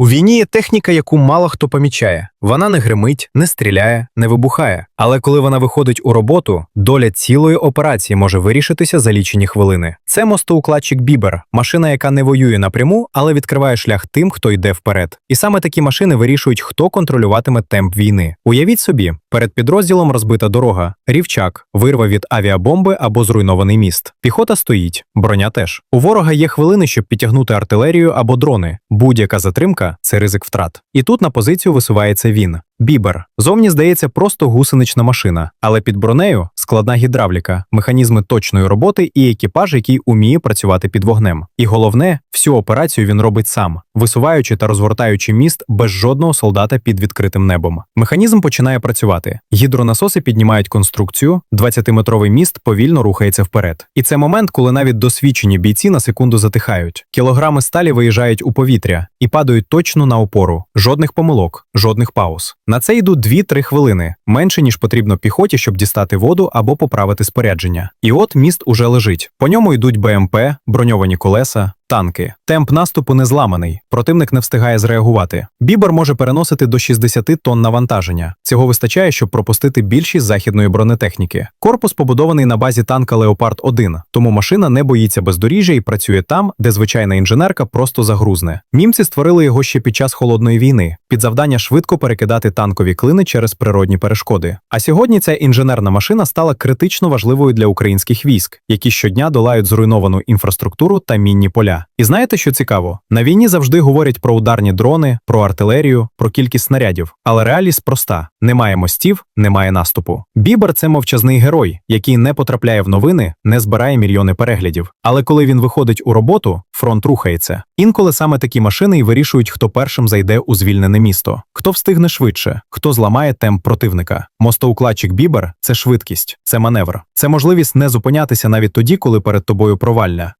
У війні є техніка, яку мало хто помічає. Вона не гримить, не стріляє, не вибухає. Але коли вона виходить у роботу, доля цілої операції може вирішитися за лічені хвилини. Це мостоукладчик Бібер, машина, яка не воює напряму, але відкриває шлях тим, хто йде вперед. І саме такі машини вирішують, хто контролюватиме темп війни. Уявіть собі, перед підрозділом розбита дорога, рівчак, вирва від авіабомби або зруйнований міст. Піхота стоїть, броня теж. У ворога є хвилини, щоб підтягнути артилерію або дрони. Будь-яка затримка це ризик втрат. І тут на позицію висувається він. Бібер. Зовні здається просто гусенична машина, але під бронею складна гідравліка, механізми точної роботи і екіпаж, який уміє працювати під вогнем. І головне, всю операцію він робить сам, висуваючи та розгортаючи міст без жодного солдата під відкритим небом. Механізм починає працювати. Гідронасоси піднімають конструкцію, 20-метровий міст повільно рухається вперед. І це момент, коли навіть досвідчені бійці на секунду затихають. Кілограми сталі виїжджають у повітря і падають точно на опору. Жодних помилок, жодних пауз. На це йдуть 2-3 хвилини, менше ніж потрібно піхоті, щоб дістати воду або поправити спорядження. І от міст уже лежить. По ньому йдуть БМП, броньовані колеса. Танки. Темп наступу не зламаний. Противник не встигає зреагувати. Бібер може переносити до 60 тонн навантаження. Цього вистачає, щоб пропустити більшість західної бронетехніки. Корпус побудований на базі танка Леопард 1 тому машина не боїться бездоріжжя і працює там, де звичайна інженерка просто загрузне. Німці створили його ще під час холодної війни, під завдання швидко перекидати танкові клини через природні перешкоди. А сьогодні ця інженерна машина стала критично важливою для українських військ, які щодня долають зруйновану інфраструктуру та мінні поля. І знаєте, що цікаво? На війні завжди говорять про ударні дрони, про артилерію, про кількість снарядів. Але реалість проста: немає мостів, немає наступу. Бібер це мовчазний герой, який не потрапляє в новини, не збирає мільйони переглядів. Але коли він виходить у роботу, фронт рухається. Інколи саме такі машини і вирішують, хто першим зайде у звільнене місто, хто встигне швидше, хто зламає темп противника. Мостоукладчик Бібер це швидкість, це маневр, це можливість не зупинятися навіть тоді, коли перед тобою провалля.